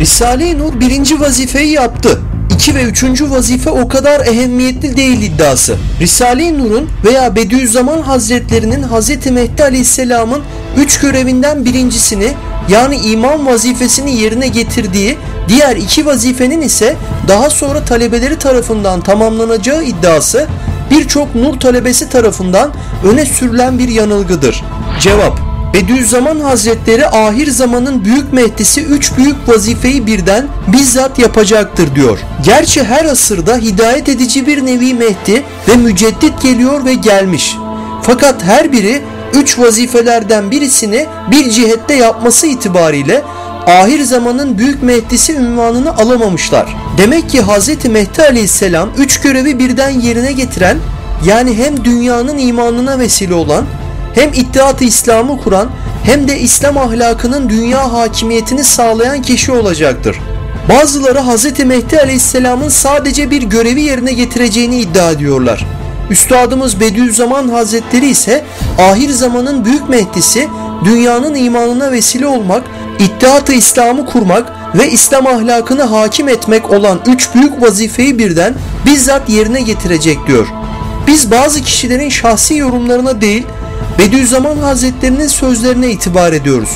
Risale-i Nur birinci vazifeyi yaptı. 2 ve 3. vazife o kadar ehemmiyetli değil iddiası. Risale-i Nur'un veya Bediüzzaman Hazretlerinin Hz. Mehdi Aleyhisselam'ın üç görevinden birincisini yani imam vazifesini yerine getirdiği diğer iki vazifenin ise daha sonra talebeleri tarafından tamamlanacağı iddiası birçok nur talebesi tarafından öne sürülen bir yanılgıdır. Cevap Bediüzzaman Hazretleri ahir zamanın büyük mehdisi üç büyük vazifeyi birden bizzat yapacaktır diyor. Gerçi her asırda hidayet edici bir nevi Mehdi ve müceddit geliyor ve gelmiş. Fakat her biri üç vazifelerden birisini bir cihette yapması itibariyle ahir zamanın büyük Mehdisi ünvanını alamamışlar. Demek ki Hz. Mehdi aleyhisselam üç görevi birden yerine getiren yani hem dünyanın imanına vesile olan hem İttihat-ı İslam'ı kuran hem de İslam ahlakının dünya hakimiyetini sağlayan kişi olacaktır. Bazıları Hz. Mehdi Aleyhisselam'ın sadece bir görevi yerine getireceğini iddia ediyorlar. Üstadımız Bediüzzaman Hazretleri ise ahir zamanın büyük Mehdisi dünyanın imanına vesile olmak, İttihat-ı İslam'ı kurmak ve İslam ahlakını hakim etmek olan üç büyük vazifeyi birden bizzat yerine getirecek diyor. Biz bazı kişilerin şahsi yorumlarına değil, Bediüzzaman Hazretlerinin sözlerine itibar ediyoruz.